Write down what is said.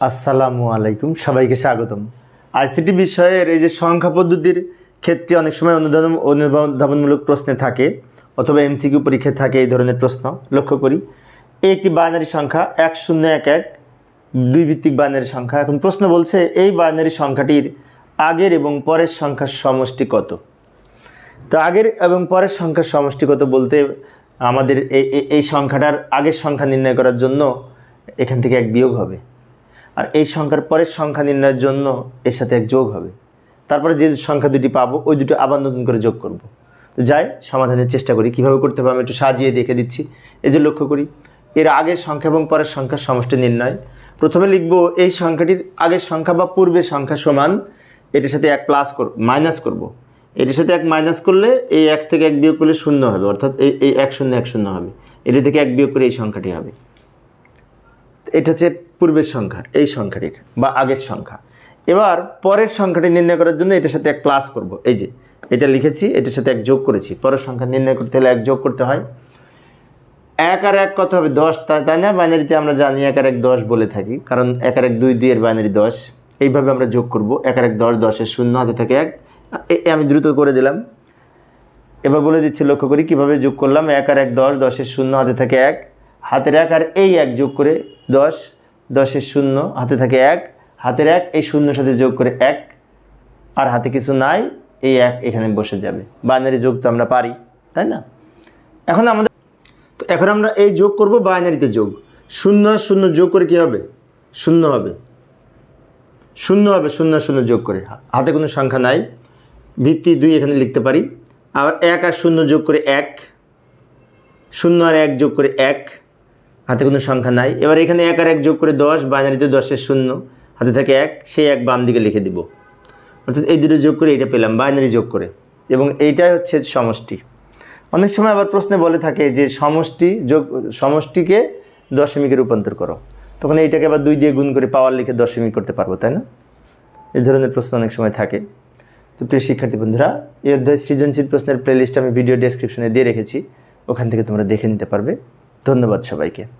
আসসালামু আলাইকুম, সবাইকে স্বাগতম। আইসিটি বিষয়ের এই যে সংখ্যা পদ্ধতির ক্ষেত্রে অনেক সময় অনুধাবন অনুধাবনমূলক প্রশ্নে থাকে, অথবা এমসিকিউ পরীক্ষায় থাকে এই ধরনের প্রশ্ন, লক্ষ্য করি। এই একটি বাইনারি সংখ্যা, এক শূন্য এক এক, দুই ভিত্তিক বাইনারি সংখ্যা। এখন প্রশ্ন বলছে, এই বাইনারি সংখ্যাটির আগের এবং পরের সংখ্যার সমষ্টি কত? তো আগের এবং পরের সংখ্যার সমষ্টি কত বলতে আমাদের এই- এই সংখ্যাটার আগের সংখ্যা নির্ণয় করার জন্য এখান থেকে এক বিয়োগ হবে। আর এই সংখ্যার পরের সংখ্যা নির্ণয়ের জন্য এর সাথে এক যোগ হবে। তারপরে যে সংখ্যা দুটি পাবো, ওই দুটো আবার নতুন করে যোগ করব। তো যাই, সমাধানের চেষ্টা করি। কীভাবে করতে হবে আমি একটু সাজিয়ে দেখে দিচ্ছি। এই যে লক্ষ্য করি, এর আগের সংখ্যা এবং পরের সংখ্যার সমষ্টি নির্ণয়। প্রথমে লিখব এই সংখ্যাটির আগের সংখ্যা বা পূর্বের সংখ্যা সমান, এটার সাথে এক প্লাস কর মাইনাস করব। এটির সাথে এক মাইনাস করলে এই এক থেকে এক বিয়োগ করলে শূন্য হবে, অর্থাৎ এই এই এক শূন্য এক শূন্য হবে। এটি থেকে এক বিয়োগ করে এই সংখ্যাটি হবে। এটা হচ্ছে পূর্বের সংখ্যা, এই সংখ্যাটির বা আগের সংখ্যা। এবার পরের সংখ্যাটি নির্ণয় করার জন্য এটার সাথে এক প্লাস করব। এই যে, এটা লিখেছি, এটার সাথে এক যোগ করেছি। পরের সংখ্যা নির্ণয় করতে হলে এক যোগ করতে হয়। এক আর এক কত হবে? দশ। তাই না? বাইনারিতে আমরা জানি এক আর এক দশ বলে থাকি, কারণ এক আর এক দুই দুইয়ের বাইনারি দশ। এইভাবে আমরা যোগ করব। এক আর এক দশ দশের শূন্য, হাতে থাকে এক। আমি দ্রুত করে দিলাম। এবার বলে দিচ্ছি, লক্ষ্য করি কীভাবে যোগ করলাম। এক আর এক দশ দশের শূন্য, হাতে থাকে এক। হাতের এক আর এই এক যোগ করে দশ। দশের শূন্য, হাতে থাকে এক, হাতের এক, এই শূন্যর সাথে যোগ করে এক, আর হাতে কিছু নাই, এই এক এখানে বসে যাবে। বাইনারি যোগ তো আমরা পারি, তাই না? এখন আমাদের তো এখন আমরা এই যোগ করব বাইনারিতে যোগ। শূন্য শূন্য যোগ করে কি হবে? শূন্য হবে। শূন্য হবে, শূন্য শূন্য যোগ করে। হাতে কোনো সংখ্যা নাই। ভিত্তি দুই এখানে লিখতে পারি। আবার এক আর শূন্য যোগ করে এক, শূন্য আর এক যোগ করে এক হাতে কোনো সংখ্যা নাই। এবার এখানে এক আর এক যোগ করে দশ, বাইনারিতে দশের শূন্য, হাতে থাকে এক, সেই এক বাম দিকে লিখে দিব। অর্থাৎ এই দুটো যোগ করে এটা পেলাম, বাইনারি যোগ করে। এবং এইটাই হচ্ছে সমষ্টি। অনেক সময় আবার প্রশ্নে বলে থাকে যে সমষ্টি যোগ, সমষ্টিকে দশমিকে রূপান্তর করো। তখন এইটাকে আবার দুই দিয়ে গুণ করে পাওয়ার লিখে দশমিক করতে পারব, তাই না? এই ধরনের প্রশ্ন অনেক সময় থাকে। তো প্রিয় শিক্ষার্থী বন্ধুরা, এই অধ্যায় সৃজনশীল প্রশ্নের প্লেলিস্ট আমি ভিডিও ডেসক্রিপশনে দিয়ে রেখেছি। ওখান থেকে তোমরা দেখে নিতে পারবে। ধন্যবাদ সবাইকে।